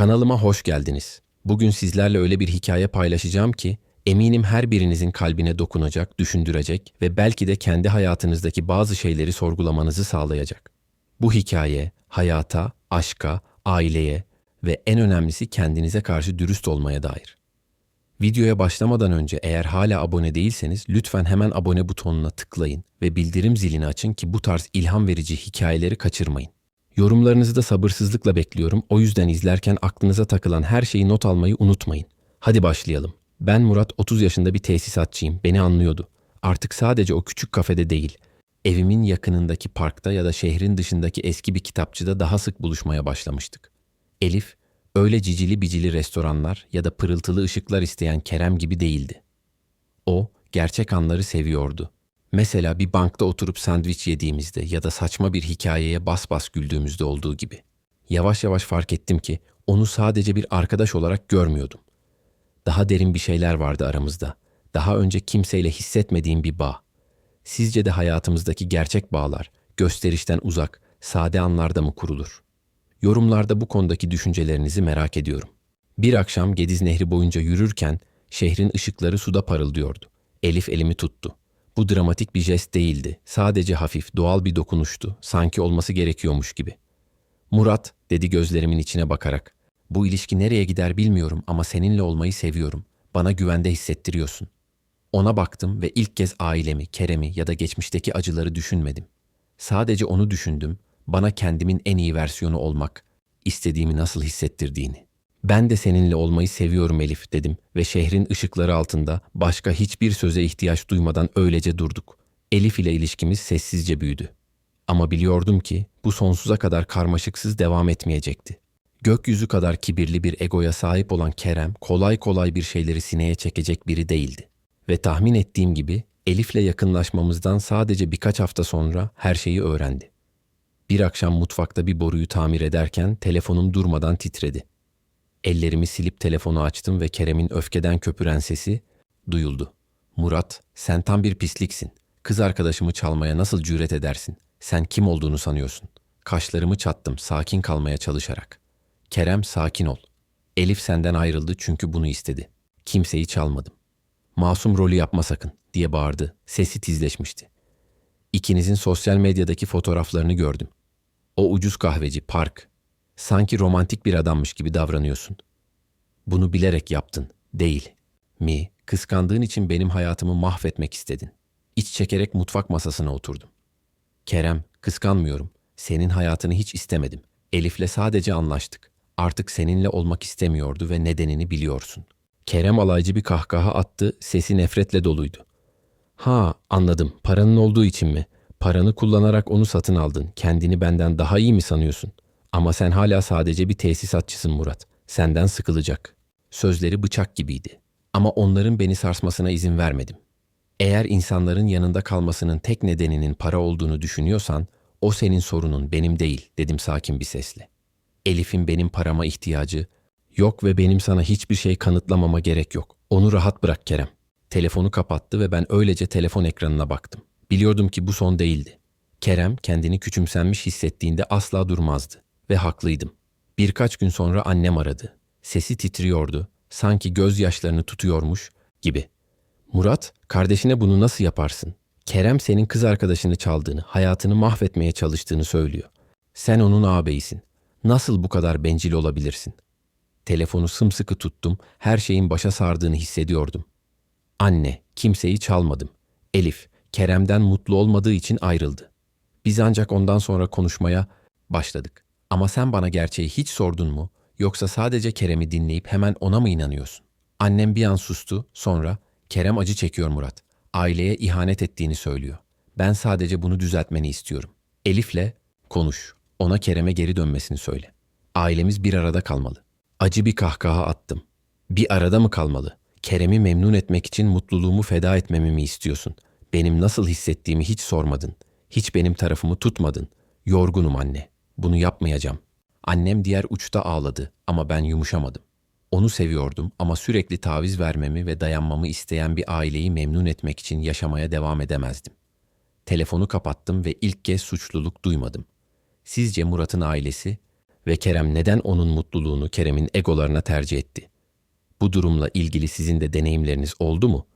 Kanalıma hoş geldiniz. Bugün sizlerle öyle bir hikaye paylaşacağım ki eminim her birinizin kalbine dokunacak, düşündürecek ve belki de kendi hayatınızdaki bazı şeyleri sorgulamanızı sağlayacak. Bu hikaye hayata, aşka, aileye ve en önemlisi kendinize karşı dürüst olmaya dair. Videoya başlamadan önce eğer hala abone değilseniz lütfen hemen abone butonuna tıklayın ve bildirim zilini açın ki bu tarz ilham verici hikayeleri kaçırmayın. Yorumlarınızı da sabırsızlıkla bekliyorum. O yüzden izlerken aklınıza takılan her şeyi not almayı unutmayın. Hadi başlayalım. Ben Murat 30 yaşında bir tesisatçıyım. Beni anlıyordu. Artık sadece o küçük kafede değil, evimin yakınındaki parkta ya da şehrin dışındaki eski bir kitapçıda daha sık buluşmaya başlamıştık. Elif, öyle cicili bicili restoranlar ya da pırıltılı ışıklar isteyen Kerem gibi değildi. O, gerçek anları seviyordu. Mesela bir bankta oturup sandviç yediğimizde ya da saçma bir hikayeye bas bas güldüğümüzde olduğu gibi. Yavaş yavaş fark ettim ki onu sadece bir arkadaş olarak görmüyordum. Daha derin bir şeyler vardı aramızda. Daha önce kimseyle hissetmediğim bir bağ. Sizce de hayatımızdaki gerçek bağlar gösterişten uzak, sade anlarda mı kurulur? Yorumlarda bu konudaki düşüncelerinizi merak ediyorum. Bir akşam Gediz Nehri boyunca yürürken şehrin ışıkları suda parıldıyordu. Elif elimi tuttu. Bu dramatik bir jest değildi. Sadece hafif, doğal bir dokunuştu. Sanki olması gerekiyormuş gibi. Murat, dedi gözlerimin içine bakarak. Bu ilişki nereye gider bilmiyorum ama seninle olmayı seviyorum. Bana güvende hissettiriyorsun. Ona baktım ve ilk kez ailemi, Kerem'i ya da geçmişteki acıları düşünmedim. Sadece onu düşündüm, bana kendimin en iyi versiyonu olmak, istediğimi nasıl hissettirdiğini. Ben de seninle olmayı seviyorum Elif dedim ve şehrin ışıkları altında başka hiçbir söze ihtiyaç duymadan öylece durduk. Elif ile ilişkimiz sessizce büyüdü. Ama biliyordum ki bu sonsuza kadar karmaşıksız devam etmeyecekti. Gökyüzü kadar kibirli bir egoya sahip olan Kerem kolay kolay bir şeyleri sineye çekecek biri değildi. Ve tahmin ettiğim gibi Elif'le yakınlaşmamızdan sadece birkaç hafta sonra her şeyi öğrendi. Bir akşam mutfakta bir boruyu tamir ederken telefonum durmadan titredi. Ellerimi silip telefonu açtım ve Kerem'in öfkeden köpüren sesi duyuldu. Murat, sen tam bir pisliksin. Kız arkadaşımı çalmaya nasıl cüret edersin? Sen kim olduğunu sanıyorsun? Kaşlarımı çattım sakin kalmaya çalışarak. Kerem sakin ol. Elif senden ayrıldı çünkü bunu istedi. Kimseyi çalmadım. Masum rolü yapma sakın diye bağırdı. Sesi tizleşmişti. İkinizin sosyal medyadaki fotoğraflarını gördüm. O ucuz kahveci, park, Sanki romantik bir adammış gibi davranıyorsun. Bunu bilerek yaptın, değil. Mi, kıskandığın için benim hayatımı mahvetmek istedin. İç çekerek mutfak masasına oturdum. Kerem, kıskanmıyorum. Senin hayatını hiç istemedim. Elif'le sadece anlaştık. Artık seninle olmak istemiyordu ve nedenini biliyorsun. Kerem alaycı bir kahkaha attı, sesi nefretle doluydu. Ha, anladım. Paranın olduğu için mi? Paranı kullanarak onu satın aldın. Kendini benden daha iyi mi sanıyorsun? Ama sen hala sadece bir tesisatçısın Murat. Senden sıkılacak. Sözleri bıçak gibiydi. Ama onların beni sarsmasına izin vermedim. Eğer insanların yanında kalmasının tek nedeninin para olduğunu düşünüyorsan, o senin sorunun, benim değil, dedim sakin bir sesle. Elif'in benim parama ihtiyacı yok ve benim sana hiçbir şey kanıtlamama gerek yok. Onu rahat bırak Kerem. Telefonu kapattı ve ben öylece telefon ekranına baktım. Biliyordum ki bu son değildi. Kerem kendini küçümsenmiş hissettiğinde asla durmazdı. Ve haklıydım. Birkaç gün sonra annem aradı. Sesi titriyordu. Sanki gözyaşlarını tutuyormuş gibi. Murat, kardeşine bunu nasıl yaparsın? Kerem senin kız arkadaşını çaldığını, hayatını mahvetmeye çalıştığını söylüyor. Sen onun ağabeyisin. Nasıl bu kadar bencil olabilirsin? Telefonu sımsıkı tuttum, her şeyin başa sardığını hissediyordum. Anne, kimseyi çalmadım. Elif, Kerem'den mutlu olmadığı için ayrıldı. Biz ancak ondan sonra konuşmaya başladık. Ama sen bana gerçeği hiç sordun mu? Yoksa sadece Kerem'i dinleyip hemen ona mı inanıyorsun? Annem bir an sustu, sonra Kerem acı çekiyor Murat. Aileye ihanet ettiğini söylüyor. Ben sadece bunu düzeltmeni istiyorum. Elif'le konuş. Ona Kerem'e geri dönmesini söyle. Ailemiz bir arada kalmalı. Acı bir kahkaha attım. Bir arada mı kalmalı? Kerem'i memnun etmek için mutluluğumu feda etmemi mi istiyorsun? Benim nasıl hissettiğimi hiç sormadın. Hiç benim tarafımı tutmadın. Yorgunum anne. Bunu yapmayacağım. Annem diğer uçta ağladı ama ben yumuşamadım. Onu seviyordum ama sürekli taviz vermemi ve dayanmamı isteyen bir aileyi memnun etmek için yaşamaya devam edemezdim. Telefonu kapattım ve ilk kez suçluluk duymadım. Sizce Murat'ın ailesi Ve Kerem neden onun mutluluğunu Kerem'in egolarına tercih etti? Bu durumla ilgili sizin de deneyimleriniz oldu mu?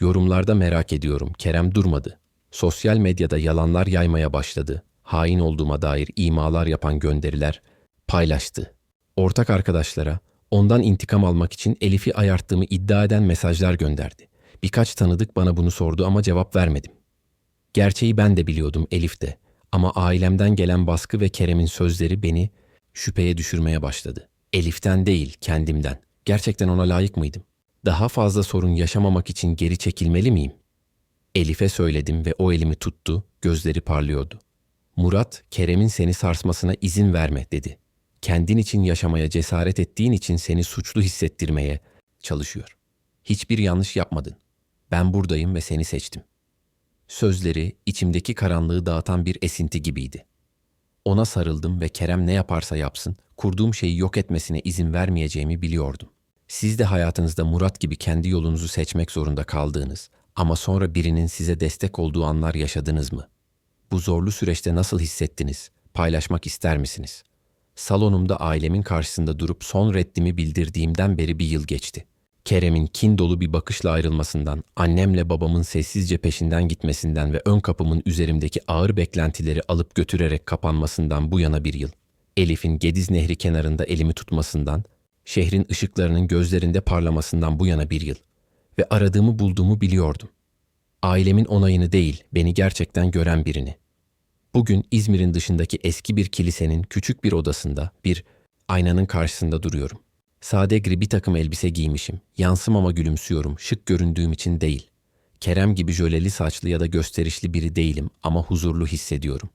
Yorumlarda merak ediyorum. Kerem durmadı. Sosyal medyada yalanlar yaymaya başladı. Hain olduğuma dair imalar yapan gönderiler paylaştı. Ortak arkadaşlara ondan intikam almak için Elif'i ayarttığımı iddia eden mesajlar gönderdi. Birkaç tanıdık bana bunu sordu ama cevap vermedim. Gerçeği ben de biliyordum Elif de. Ama ailemden gelen baskı ve Kerem'in sözleri beni şüpheye düşürmeye başladı. Elif'ten değil, kendimden. Gerçekten ona layık mıydım? Daha fazla sorun yaşamamak için geri çekilmeli miyim? Elif'e söyledim ve o elimi tuttu, gözleri parlıyordu. Murat, Kerem'in seni sarsmasına izin verme dedi. Kendin için yaşamaya cesaret ettiğin için seni suçlu hissettirmeye çalışıyor. Hiçbir yanlış yapmadın. Ben buradayım ve seni seçtim. Sözleri içimdeki karanlığı dağıtan bir esinti gibiydi. Ona sarıldım ve Kerem ne yaparsa yapsın, kurduğum şeyi yok etmesine izin vermeyeceğimi biliyordum. Siz de hayatınızda Murat gibi kendi yolunuzu seçmek zorunda kaldığınız ama sonra birinin size destek olduğu anlar yaşadınız mı? Bu zorlu süreçte nasıl hissettiniz? Paylaşmak ister misiniz? Salonumda ailemin karşısında durup son reddimi bildirdiğimden beri bir yıl geçti. Kerem'in kin dolu bir bakışla ayrılmasından, annemle babamın sessizce peşinden gitmesinden ve ön kapımın üzerimdeki ağır beklentileri alıp götürerek kapanmasından bu yana bir yıl. Elif'in Gediz Nehri kenarında elimi tutmasından, şehrin ışıklarının gözlerinde parlamasından bu yana bir yıl. Ve aradığımı bulduğumu biliyordum. Ailemin onayını değil, beni gerçekten gören birini. Bugün İzmir'in dışındaki eski bir kilisenin küçük bir odasında bir aynanın karşısında duruyorum. Sade gri bir takım elbise giymişim. Yansımama gülümsüyorum. Şık göründüğüm için değil. Kerem gibi jöleli saçlı ya da gösterişli biri değilim ama huzurlu hissediyorum.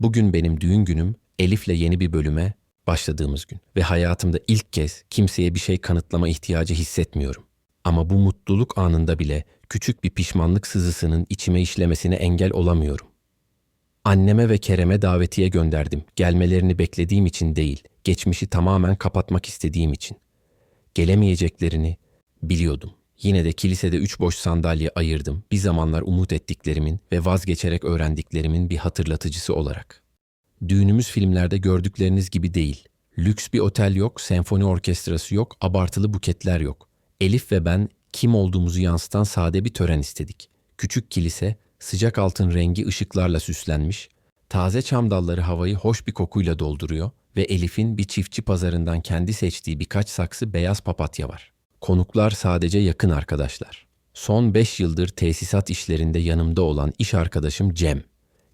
Bugün benim düğün günüm Elif'le yeni bir bölüme başladığımız gün ve hayatımda ilk kez kimseye bir şey kanıtlama ihtiyacı hissetmiyorum. Ama bu mutluluk anında bile küçük bir pişmanlık sızısının içime işlemesine engel olamıyorum. Anneme ve Kerem'e davetiye gönderdim. Gelmelerini beklediğim için değil, geçmişi tamamen kapatmak istediğim için. Gelemeyeceklerini biliyordum. Yine de kilisede üç boş sandalye ayırdım. Bir zamanlar umut ettiklerimin ve vazgeçerek öğrendiklerimin bir hatırlatıcısı olarak. Düğünümüz filmlerde gördükleriniz gibi değil. Lüks bir otel yok, senfoni orkestrası yok, abartılı buketler yok. Elif ve ben kim olduğumuzu yansıtan sade bir tören istedik. Küçük kilise, sıcak altın rengi ışıklarla süslenmiş, taze çam dalları havayı hoş bir kokuyla dolduruyor ve Elif'in bir çiftçi pazarından kendi seçtiği birkaç saksı beyaz papatya var. Konuklar sadece yakın arkadaşlar. Son 5 yıldır tesisat işlerinde yanımda olan iş arkadaşım Cem,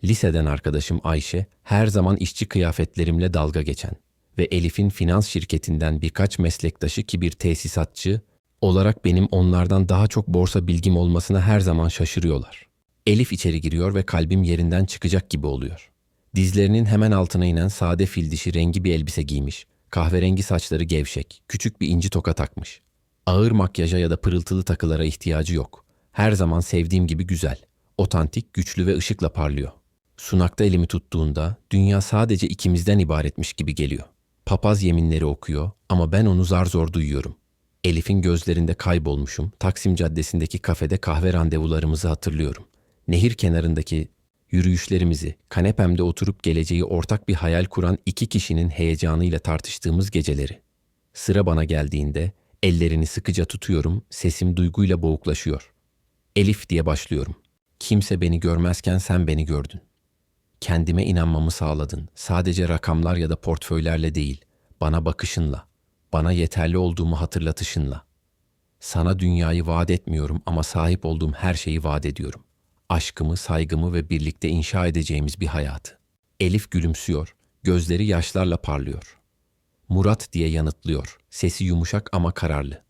liseden arkadaşım Ayşe, her zaman işçi kıyafetlerimle dalga geçen ve Elif'in finans şirketinden birkaç meslektaşı ki bir tesisatçı olarak benim onlardan daha çok borsa bilgim olmasına her zaman şaşırıyorlar. Elif içeri giriyor ve kalbim yerinden çıkacak gibi oluyor. Dizlerinin hemen altına inen sade fil dişi rengi bir elbise giymiş. Kahverengi saçları gevşek, küçük bir inci toka takmış. Ağır makyaja ya da pırıltılı takılara ihtiyacı yok. Her zaman sevdiğim gibi güzel. Otantik, güçlü ve ışıkla parlıyor. Sunakta elimi tuttuğunda dünya sadece ikimizden ibaretmiş gibi geliyor. Papaz yeminleri okuyor ama ben onu zar zor duyuyorum. Elif'in gözlerinde kaybolmuşum. Taksim Caddesi'ndeki kafede kahve randevularımızı hatırlıyorum. Nehir kenarındaki yürüyüşlerimizi, kanepemde oturup geleceği ortak bir hayal kuran iki kişinin heyecanıyla tartıştığımız geceleri. Sıra bana geldiğinde ellerini sıkıca tutuyorum, sesim duyguyla boğuklaşıyor. Elif diye başlıyorum. Kimse beni görmezken sen beni gördün. Kendime inanmamı sağladın. Sadece rakamlar ya da portföylerle değil, bana bakışınla, bana yeterli olduğumu hatırlatışınla. Sana dünyayı vaat etmiyorum ama sahip olduğum her şeyi vaat ediyorum aşkımı, saygımı ve birlikte inşa edeceğimiz bir hayatı. Elif gülümsüyor, gözleri yaşlarla parlıyor. Murat diye yanıtlıyor, sesi yumuşak ama kararlı.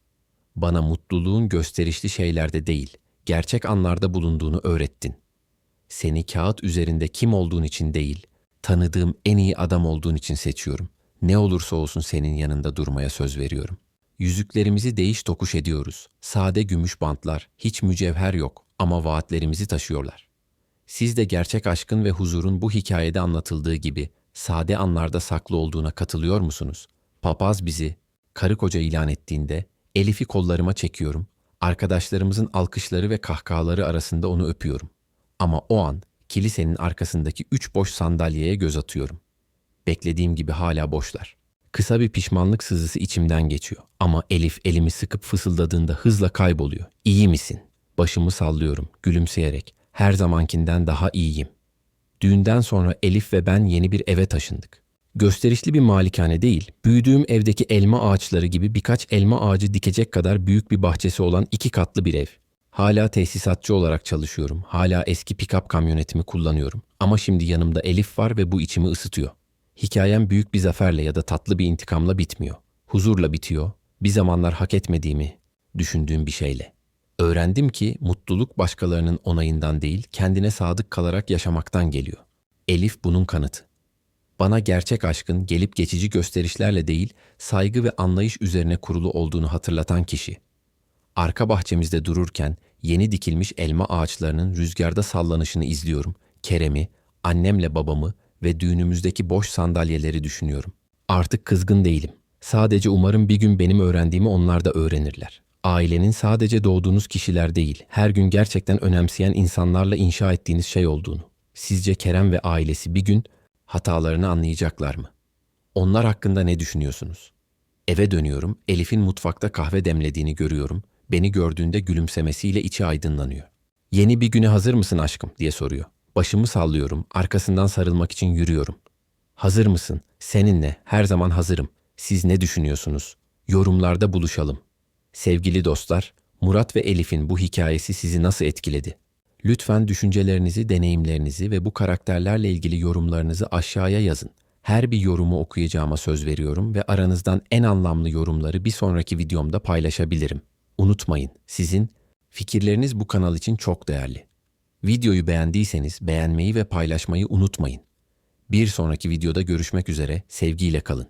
Bana mutluluğun gösterişli şeylerde değil, gerçek anlarda bulunduğunu öğrettin. Seni kağıt üzerinde kim olduğun için değil, tanıdığım en iyi adam olduğun için seçiyorum. Ne olursa olsun senin yanında durmaya söz veriyorum. Yüzüklerimizi değiş tokuş ediyoruz. Sade gümüş bantlar, hiç mücevher yok ama vaatlerimizi taşıyorlar. Siz de gerçek aşkın ve huzurun bu hikayede anlatıldığı gibi sade anlarda saklı olduğuna katılıyor musunuz? Papaz bizi karı koca ilan ettiğinde Elif'i kollarıma çekiyorum. Arkadaşlarımızın alkışları ve kahkahaları arasında onu öpüyorum. Ama o an kilisenin arkasındaki üç boş sandalyeye göz atıyorum. Beklediğim gibi hala boşlar. Kısa bir pişmanlık sızısı içimden geçiyor. Ama Elif elimi sıkıp fısıldadığında hızla kayboluyor. İyi misin? Başımı sallıyorum, gülümseyerek. Her zamankinden daha iyiyim. Düğünden sonra Elif ve ben yeni bir eve taşındık. Gösterişli bir malikane değil, büyüdüğüm evdeki elma ağaçları gibi birkaç elma ağacı dikecek kadar büyük bir bahçesi olan iki katlı bir ev. Hala tesisatçı olarak çalışıyorum. Hala eski pikap kamyonetimi kullanıyorum. Ama şimdi yanımda Elif var ve bu içimi ısıtıyor. Hikayem büyük bir zaferle ya da tatlı bir intikamla bitmiyor. Huzurla bitiyor. Bir zamanlar hak etmediğimi düşündüğüm bir şeyle. Öğrendim ki mutluluk başkalarının onayından değil, kendine sadık kalarak yaşamaktan geliyor. Elif bunun kanıtı. Bana gerçek aşkın gelip geçici gösterişlerle değil, saygı ve anlayış üzerine kurulu olduğunu hatırlatan kişi. Arka bahçemizde dururken yeni dikilmiş elma ağaçlarının rüzgarda sallanışını izliyorum. Kerem'i, annemle babamı ve düğünümüzdeki boş sandalyeleri düşünüyorum. Artık kızgın değilim. Sadece umarım bir gün benim öğrendiğimi onlar da öğrenirler. Ailenin sadece doğduğunuz kişiler değil, her gün gerçekten önemseyen insanlarla inşa ettiğiniz şey olduğunu. Sizce Kerem ve ailesi bir gün hatalarını anlayacaklar mı? Onlar hakkında ne düşünüyorsunuz? Eve dönüyorum, Elif'in mutfakta kahve demlediğini görüyorum. Beni gördüğünde gülümsemesiyle içi aydınlanıyor. Yeni bir güne hazır mısın aşkım diye soruyor. Başımı sallıyorum, arkasından sarılmak için yürüyorum. Hazır mısın? Seninle her zaman hazırım. Siz ne düşünüyorsunuz? Yorumlarda buluşalım. Sevgili dostlar, Murat ve Elif'in bu hikayesi sizi nasıl etkiledi? Lütfen düşüncelerinizi, deneyimlerinizi ve bu karakterlerle ilgili yorumlarınızı aşağıya yazın. Her bir yorumu okuyacağıma söz veriyorum ve aranızdan en anlamlı yorumları bir sonraki videomda paylaşabilirim. Unutmayın, sizin fikirleriniz bu kanal için çok değerli. Videoyu beğendiyseniz beğenmeyi ve paylaşmayı unutmayın. Bir sonraki videoda görüşmek üzere, sevgiyle kalın.